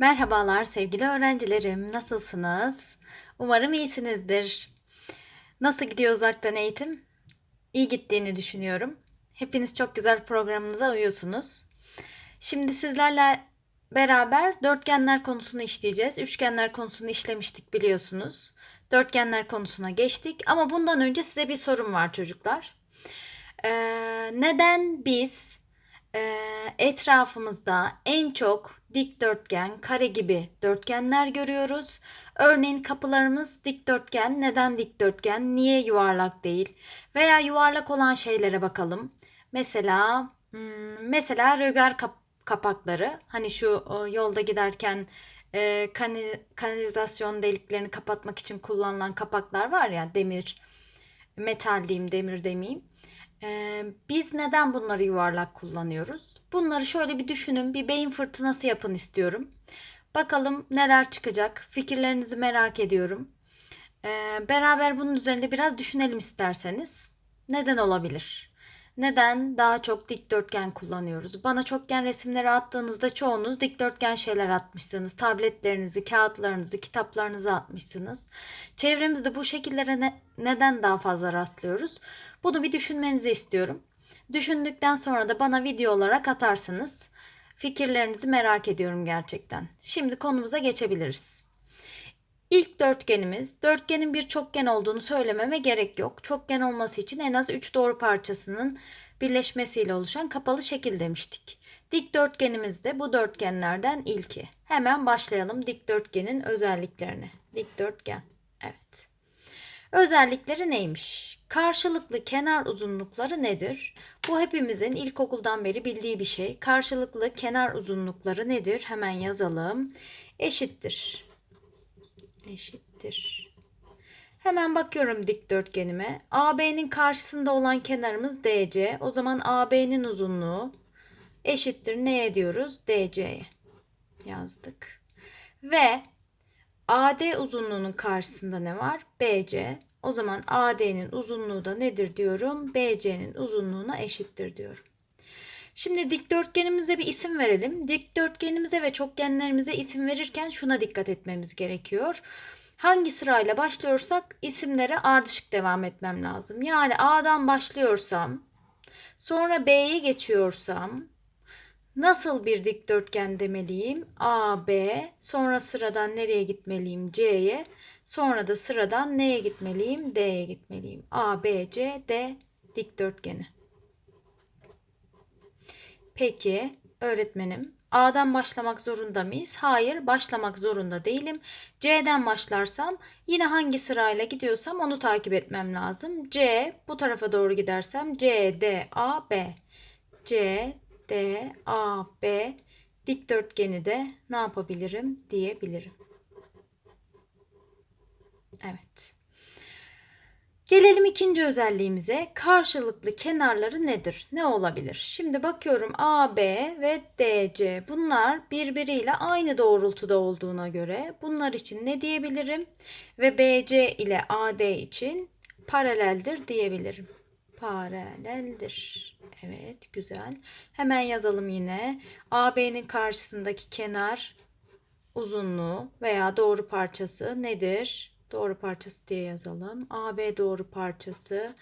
Merhabalar sevgili öğrencilerim. Nasılsınız? Umarım iyisinizdir. Nasıl gidiyor uzaktan eğitim? İyi gittiğini düşünüyorum. Hepiniz çok güzel programınıza uyuyorsunuz. Şimdi sizlerle beraber dörtgenler konusunu işleyeceğiz. Üçgenler konusunu işlemiştik biliyorsunuz. Dörtgenler konusuna geçtik ama bundan önce size bir sorum var çocuklar. Ee, neden biz etrafımızda en çok dikdörtgen, kare gibi dörtgenler görüyoruz. Örneğin kapılarımız dikdörtgen. Neden dikdörtgen? Niye yuvarlak değil? Veya yuvarlak olan şeylere bakalım. Mesela hmm, mesela rögar kap- kapakları. Hani şu yolda giderken e, kanal- kanalizasyon deliklerini kapatmak için kullanılan kapaklar var ya demir, metal diyeyim, demir demeyeyim. Ee, biz neden bunları yuvarlak kullanıyoruz? Bunları şöyle bir düşünün, bir beyin fırtınası yapın istiyorum. Bakalım neler çıkacak. Fikirlerinizi merak ediyorum. Ee, beraber bunun üzerinde biraz düşünelim isterseniz. Neden olabilir? Neden daha çok dikdörtgen kullanıyoruz? Bana çokgen resimleri attığınızda çoğunuz dikdörtgen şeyler atmışsınız. Tabletlerinizi, kağıtlarınızı, kitaplarınızı atmışsınız. Çevremizde bu şekillere ne, neden daha fazla rastlıyoruz? Bunu bir düşünmenizi istiyorum. Düşündükten sonra da bana video olarak atarsınız. Fikirlerinizi merak ediyorum gerçekten. Şimdi konumuza geçebiliriz. İlk dörtgenimiz, dörtgenin bir çokgen olduğunu söylememe gerek yok. Çokgen olması için en az 3 doğru parçasının birleşmesiyle oluşan kapalı şekil demiştik. Dikdörtgenimiz de bu dörtgenlerden ilki. Hemen başlayalım dikdörtgenin özelliklerine. Dikdörtgen. Evet. Özellikleri neymiş? Karşılıklı kenar uzunlukları nedir? Bu hepimizin ilkokuldan beri bildiği bir şey. Karşılıklı kenar uzunlukları nedir? Hemen yazalım. Eşittir. Eşittir. Hemen bakıyorum dikdörtgenime. AB'nin karşısında olan kenarımız DC. O zaman AB'nin uzunluğu eşittir neye diyoruz? DC'ye yazdık. Ve AD uzunluğunun karşısında ne var? BC. O zaman AD'nin uzunluğu da nedir diyorum? BC'nin uzunluğuna eşittir diyorum. Şimdi dikdörtgenimize bir isim verelim. Dikdörtgenimize ve çokgenlerimize isim verirken şuna dikkat etmemiz gerekiyor. Hangi sırayla başlıyorsak isimlere ardışık devam etmem lazım. Yani A'dan başlıyorsam, sonra B'ye geçiyorsam nasıl bir dikdörtgen demeliyim? A, B, sonra sıradan nereye gitmeliyim? C'ye, sonra da sıradan neye gitmeliyim? D'ye gitmeliyim. A, B, C, D dikdörtgeni. Peki öğretmenim A'dan başlamak zorunda mıyız? Hayır, başlamak zorunda değilim. C'den başlarsam yine hangi sırayla gidiyorsam onu takip etmem lazım. C bu tarafa doğru gidersem C, D, A, B. C, D, A, B dikdörtgeni de ne yapabilirim diyebilirim. Evet. Gelelim ikinci özelliğimize. Karşılıklı kenarları nedir? Ne olabilir? Şimdi bakıyorum AB ve DC. Bunlar birbiriyle aynı doğrultuda olduğuna göre bunlar için ne diyebilirim? Ve BC ile AD için paraleldir diyebilirim. Paraleldir. Evet, güzel. Hemen yazalım yine. AB'nin karşısındaki kenar uzunluğu veya doğru parçası nedir? doğru parçası diye yazalım. AB doğru parçası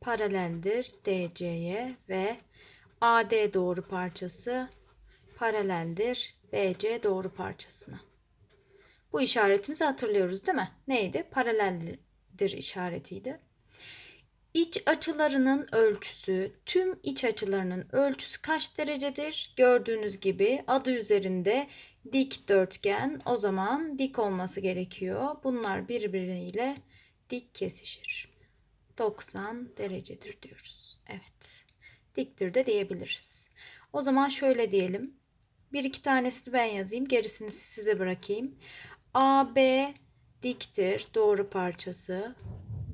paraleldir DC'ye ve AD doğru parçası paraleldir BC doğru parçasına. Bu işaretimizi hatırlıyoruz değil mi? Neydi? Paraleldir işaretiydi. İç açılarının ölçüsü, tüm iç açılarının ölçüsü kaç derecedir? Gördüğünüz gibi adı üzerinde dikdörtgen o zaman dik olması gerekiyor. Bunlar birbiriyle dik kesişir. 90 derecedir diyoruz. Evet. Diktir de diyebiliriz. O zaman şöyle diyelim. Bir iki tanesini ben yazayım. Gerisini size bırakayım. AB diktir. Doğru parçası.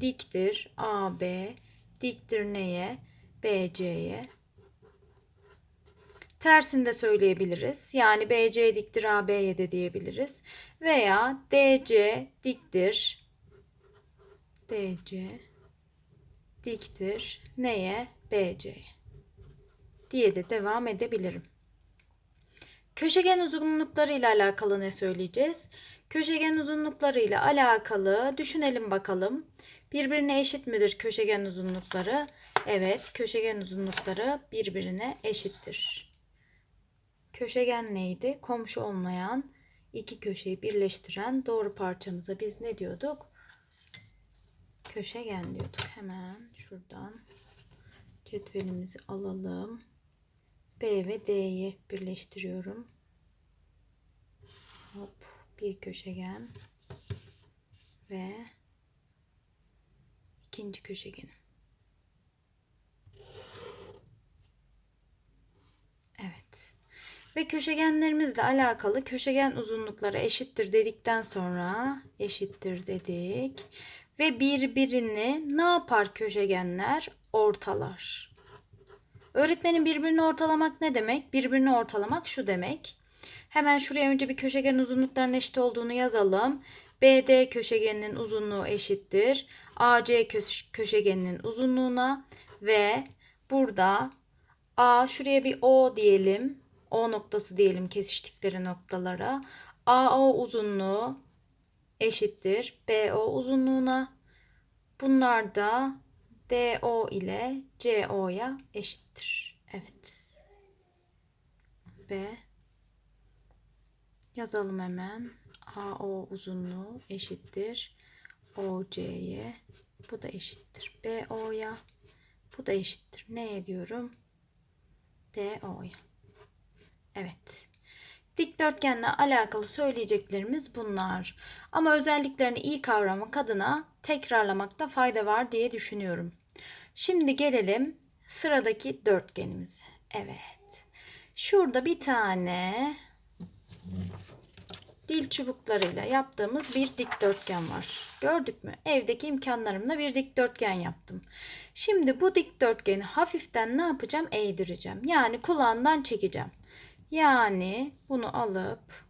Diktir. AB diktir neye? BC'ye. Tersini de söyleyebiliriz. Yani BC diktir AB'ye de diyebiliriz. Veya DC diktir DC diktir neye? BC'ye diye de devam edebilirim. Köşegen uzunlukları ile alakalı ne söyleyeceğiz? Köşegen uzunlukları ile alakalı düşünelim bakalım. Birbirine eşit midir köşegen uzunlukları? Evet, köşegen uzunlukları birbirine eşittir. Köşegen neydi? Komşu olmayan iki köşeyi birleştiren doğru parçamıza biz ne diyorduk? Köşegen diyorduk. Hemen şuradan cetvelimizi alalım. B ve D'yi birleştiriyorum. Hop, bir köşegen ve ikinci köşegen. Evet. Ve köşegenlerimizle alakalı köşegen uzunlukları eşittir dedikten sonra eşittir dedik. Ve birbirini ne yapar köşegenler? Ortalar. Öğretmenin birbirini ortalamak ne demek? Birbirini ortalamak şu demek. Hemen şuraya önce bir köşegen uzunluklarının eşit olduğunu yazalım. BD köşegeninin uzunluğu eşittir. AC köşegeninin uzunluğuna ve burada A şuraya bir O diyelim. O noktası diyelim kesiştikleri noktalara. AO uzunluğu eşittir BO uzunluğuna. Bunlar da DO ile CO'ya eşittir. Evet. Ve yazalım hemen. AO uzunluğu eşittir. OC'ye. Bu da eşittir. BO'ya. Bu da eşittir. Ne ediyorum? DO'ya. Evet. Dikdörtgenle alakalı söyleyeceklerimiz bunlar. Ama özelliklerini iyi kavramak adına tekrarlamakta fayda var diye düşünüyorum. Şimdi gelelim sıradaki dörtgenimize. Evet. Şurada bir tane dil çubuklarıyla yaptığımız bir dikdörtgen var. Gördük mü? Evdeki imkanlarımla bir dikdörtgen yaptım. Şimdi bu dikdörtgeni hafiften ne yapacağım? Eğdireceğim. Yani kulağından çekeceğim. Yani bunu alıp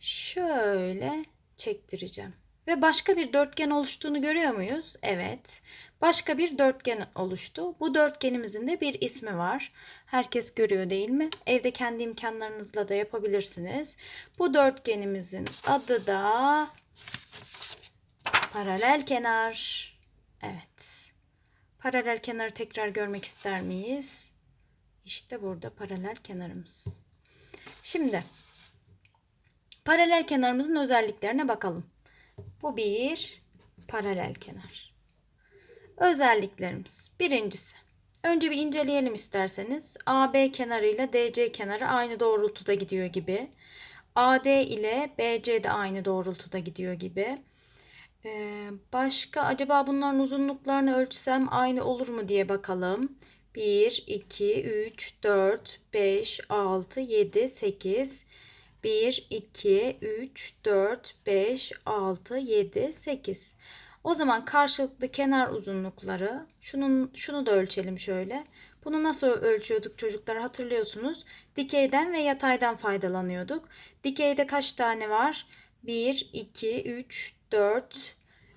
şöyle çektireceğim. Ve başka bir dörtgen oluştuğunu görüyor muyuz? Evet. Başka bir dörtgen oluştu. Bu dörtgenimizin de bir ismi var. Herkes görüyor değil mi? Evde kendi imkanlarınızla da yapabilirsiniz. Bu dörtgenimizin adı da paralel kenar. Evet. Paralel kenarı tekrar görmek ister miyiz? İşte burada paralel kenarımız. Şimdi paralel kenarımızın özelliklerine bakalım. Bu bir paralel kenar. Özelliklerimiz. Birincisi. Önce bir inceleyelim isterseniz. AB kenarı ile DC kenarı aynı doğrultuda gidiyor gibi. AD ile BC de aynı doğrultuda gidiyor gibi. Ee, başka acaba bunların uzunluklarını ölçsem aynı olur mu diye bakalım. 1, 2, 3, 4, 5, 6, 7, 8. 1, 2, 3, 4, 5, 6, 7, 8. O zaman karşılıklı kenar uzunlukları şunun şunu da ölçelim şöyle. Bunu nasıl ölçüyorduk çocuklar hatırlıyorsunuz. Dikeyden ve yataydan faydalanıyorduk. Dikeyde kaç tane var? 1, 2, 3, 4,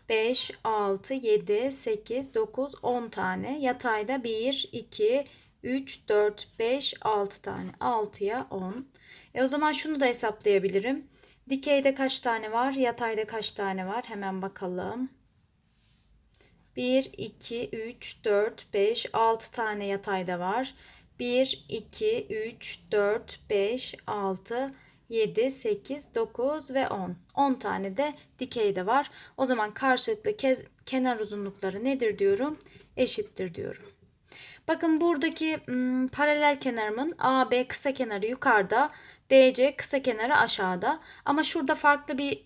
5, 6, 7, 8, 9, 10 tane. Yatayda 1, 2, 3, 4, 5, 6 tane. 6'ya 10. E o zaman şunu da hesaplayabilirim. Dikeyde kaç tane var? Yatayda kaç tane var? Hemen bakalım. 1, 2, 3, 4, 5, 6 tane yatayda var. 1, 2, 3, 4, 5, 6, 7, 8, 9 ve 10. 10 tane de dikeyde var. O zaman karşılıklı kez, kenar uzunlukları nedir diyorum? Eşittir diyorum. Bakın buradaki ım, paralel kenarımın AB kısa kenarı yukarıda, DC kısa kenarı aşağıda. Ama şurada farklı bir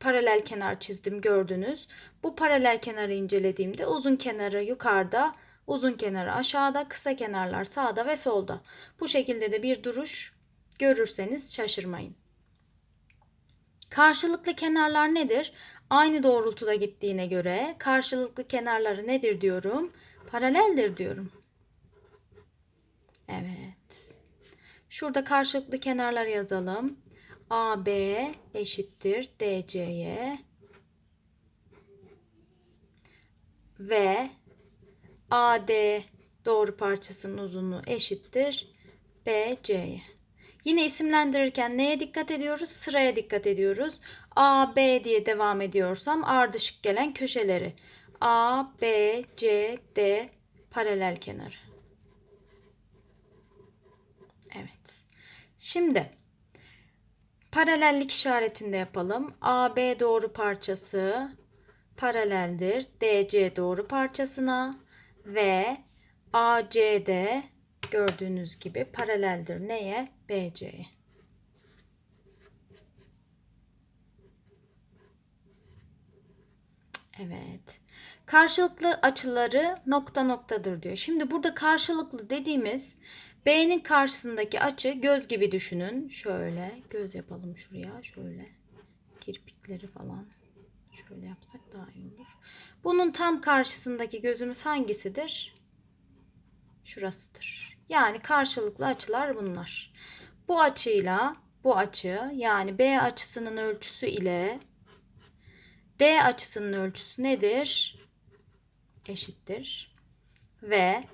paralel kenar çizdim gördünüz. Bu paralel kenarı incelediğimde uzun kenarı yukarıda, uzun kenarı aşağıda, kısa kenarlar sağda ve solda. Bu şekilde de bir duruş görürseniz şaşırmayın. Karşılıklı kenarlar nedir? Aynı doğrultuda gittiğine göre karşılıklı kenarları nedir diyorum? Paraleldir diyorum. Evet. Şurada karşılıklı kenarlar yazalım. AB eşittir DC'ye ve AD doğru parçasının uzunluğu eşittir BC'ye. Yine isimlendirirken neye dikkat ediyoruz? Sıraya dikkat ediyoruz. A, B diye devam ediyorsam ardışık gelen köşeleri. A, B, C, D paralel kenarı. Evet. Şimdi paralellik işaretinde yapalım. AB doğru parçası paraleldir. DC doğru parçasına ve ACD gördüğünüz gibi paraleldir. Neye? BC'ye. Evet. Karşılıklı açıları nokta noktadır diyor. Şimdi burada karşılıklı dediğimiz B'nin karşısındaki açı göz gibi düşünün. Şöyle göz yapalım şuraya. Şöyle kirpikleri falan. Şöyle yapsak daha iyi olur. Bunun tam karşısındaki gözümüz hangisidir? Şurasıdır. Yani karşılıklı açılar bunlar. Bu açıyla bu açı yani B açısının ölçüsü ile D açısının ölçüsü nedir? Eşittir. Ve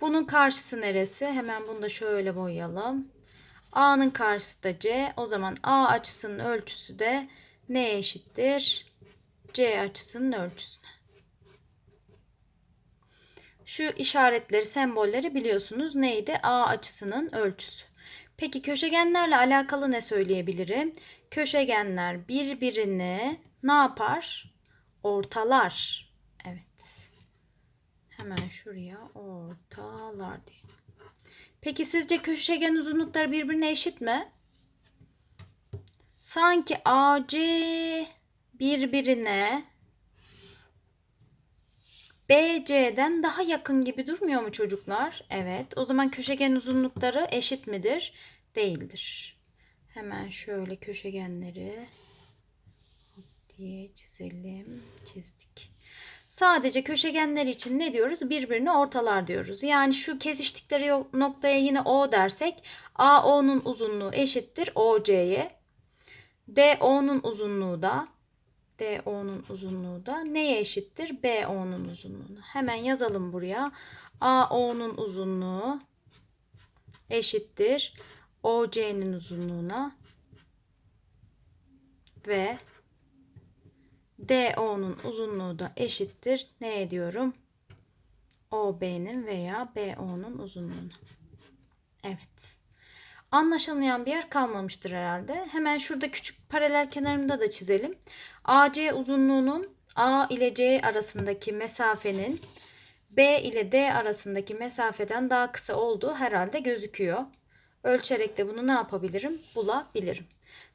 bunun karşısı neresi? Hemen bunu da şöyle boyayalım. A'nın karşısı da C. O zaman A açısının ölçüsü de neye eşittir? C açısının ölçüsüne. Şu işaretleri, sembolleri biliyorsunuz. Neydi? A açısının ölçüsü. Peki köşegenlerle alakalı ne söyleyebilirim? Köşegenler birbirini ne yapar? Ortalar. Hemen şuraya ortalar diyelim. Peki sizce köşegen uzunlukları birbirine eşit mi? Sanki AC birbirine BC'den daha yakın gibi durmuyor mu çocuklar? Evet. O zaman köşegen uzunlukları eşit midir? Değildir. Hemen şöyle köşegenleri diye çizelim. Çizdik. Sadece köşegenler için ne diyoruz? Birbirini ortalar diyoruz. Yani şu kesiştikleri noktaya yine O dersek AO'nun uzunluğu eşittir OC'ye. DO'nun uzunluğu da DO'nun uzunluğu da neye eşittir? BO'nun uzunluğuna. Hemen yazalım buraya. AO'nun uzunluğu eşittir OC'nin uzunluğuna ve DO'nun uzunluğu da eşittir. Ne diyorum? OB'nin veya BO'nun uzunluğuna. Evet. Anlaşılmayan bir yer kalmamıştır herhalde. Hemen şurada küçük paralel kenarında da çizelim. AC uzunluğunun A ile C arasındaki mesafenin B ile D arasındaki mesafeden daha kısa olduğu herhalde gözüküyor. Ölçerek de bunu ne yapabilirim? Bulabilirim.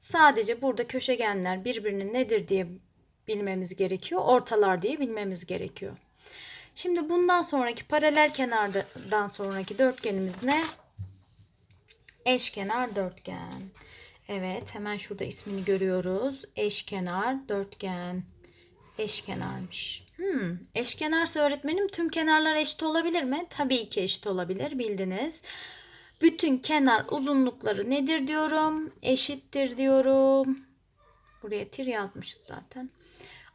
Sadece burada köşegenler birbirinin nedir diye bilmemiz gerekiyor. Ortalar diye bilmemiz gerekiyor. Şimdi bundan sonraki paralel kenardan sonraki dörtgenimiz ne? Eşkenar dörtgen. Evet hemen şurada ismini görüyoruz. Eşkenar dörtgen. Eşkenarmış. Hmm, eşkenarsa öğretmenim tüm kenarlar eşit olabilir mi? Tabii ki eşit olabilir bildiniz. Bütün kenar uzunlukları nedir diyorum? Eşittir diyorum. Buraya tir yazmışız zaten.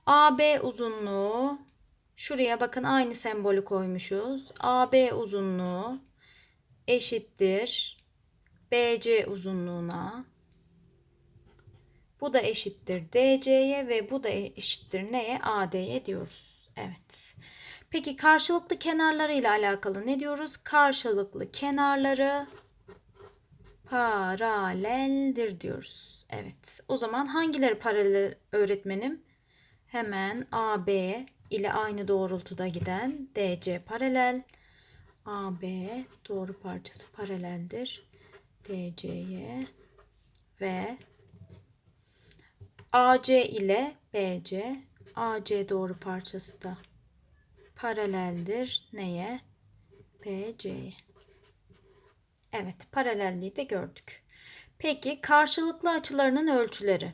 AB uzunluğu şuraya bakın aynı sembolü koymuşuz. AB uzunluğu eşittir BC uzunluğuna. Bu da eşittir DC'ye ve bu da eşittir neye? AD'ye diyoruz. Evet. Peki karşılıklı kenarları ile alakalı ne diyoruz? Karşılıklı kenarları paraleldir diyoruz. Evet. O zaman hangileri paralel öğretmenim? Hemen AB ile aynı doğrultuda giden DC paralel. AB doğru parçası paraleldir. DC'ye ve AC ile BC AC doğru parçası da paraleldir. Neye? BC'ye. Evet, paralelliği de gördük. Peki karşılıklı açılarının ölçüleri.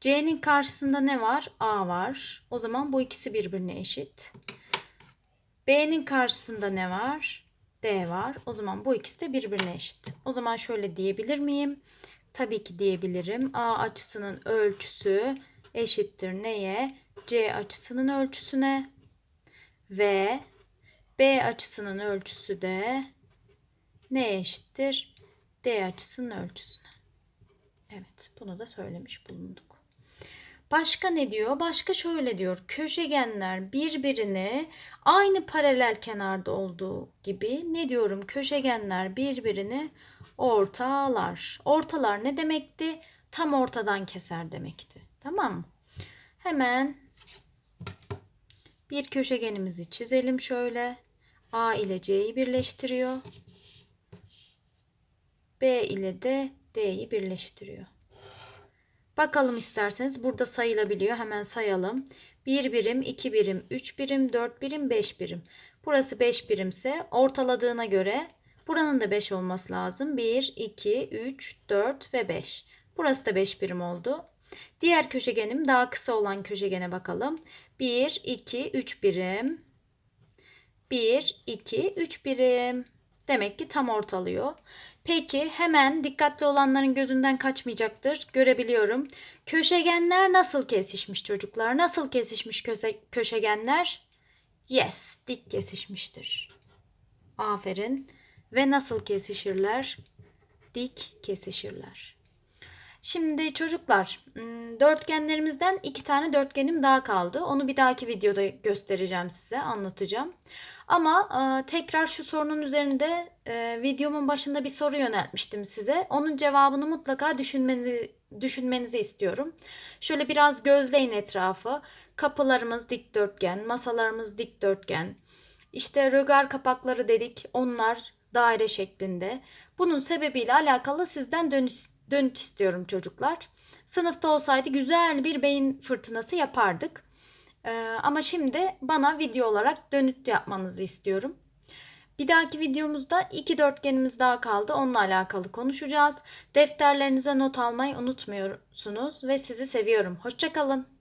C'nin karşısında ne var? A var. O zaman bu ikisi birbirine eşit. B'nin karşısında ne var? D var. O zaman bu ikisi de birbirine eşit. O zaman şöyle diyebilir miyim? Tabii ki diyebilirim. A açısının ölçüsü eşittir neye? C açısının ölçüsüne ve B açısının ölçüsü de neye eşittir? D açısının ölçüsüne. Evet, bunu da söylemiş bulunduk. Başka ne diyor? Başka şöyle diyor. Köşegenler birbirine aynı paralel kenarda olduğu gibi ne diyorum? Köşegenler birbirini ortalar. Ortalar ne demekti? Tam ortadan keser demekti. Tamam mı? Hemen bir köşegenimizi çizelim şöyle. A ile C'yi birleştiriyor. B ile de D'yi birleştiriyor. Bakalım isterseniz burada sayılabiliyor. Hemen sayalım. 1 birim, 2 birim, 3 birim, 4 birim, 5 birim. Burası 5 birimse ortaladığına göre buranın da 5 olması lazım. 1, 2, 3, 4 ve 5. Burası da 5 birim oldu. Diğer köşegenim daha kısa olan köşegene bakalım. 1, 2, 3 birim. 1, 2, 3 birim. Demek ki tam ortalıyor. Peki hemen dikkatli olanların gözünden kaçmayacaktır. Görebiliyorum. Köşegenler nasıl kesişmiş çocuklar? Nasıl kesişmiş köse- köşegenler? Yes, dik kesişmiştir. Aferin. Ve nasıl kesişirler? Dik kesişirler. Şimdi çocuklar dörtgenlerimizden iki tane dörtgenim daha kaldı. Onu bir dahaki videoda göstereceğim size, anlatacağım. Ama tekrar şu sorunun üzerinde videomun başında bir soru yöneltmiştim size. Onun cevabını mutlaka düşünmenizi düşünmenizi istiyorum. Şöyle biraz gözleyin etrafı. Kapılarımız dikdörtgen, masalarımız dikdörtgen. İşte rögar kapakları dedik. Onlar daire şeklinde. Bunun sebebiyle alakalı sizden dönüş, dönüş istiyorum çocuklar. Sınıfta olsaydı güzel bir beyin fırtınası yapardık. Ee, ama şimdi bana video olarak dönüt yapmanızı istiyorum. Bir dahaki videomuzda iki dörtgenimiz daha kaldı. Onunla alakalı konuşacağız. Defterlerinize not almayı unutmuyorsunuz ve sizi seviyorum. Hoşçakalın.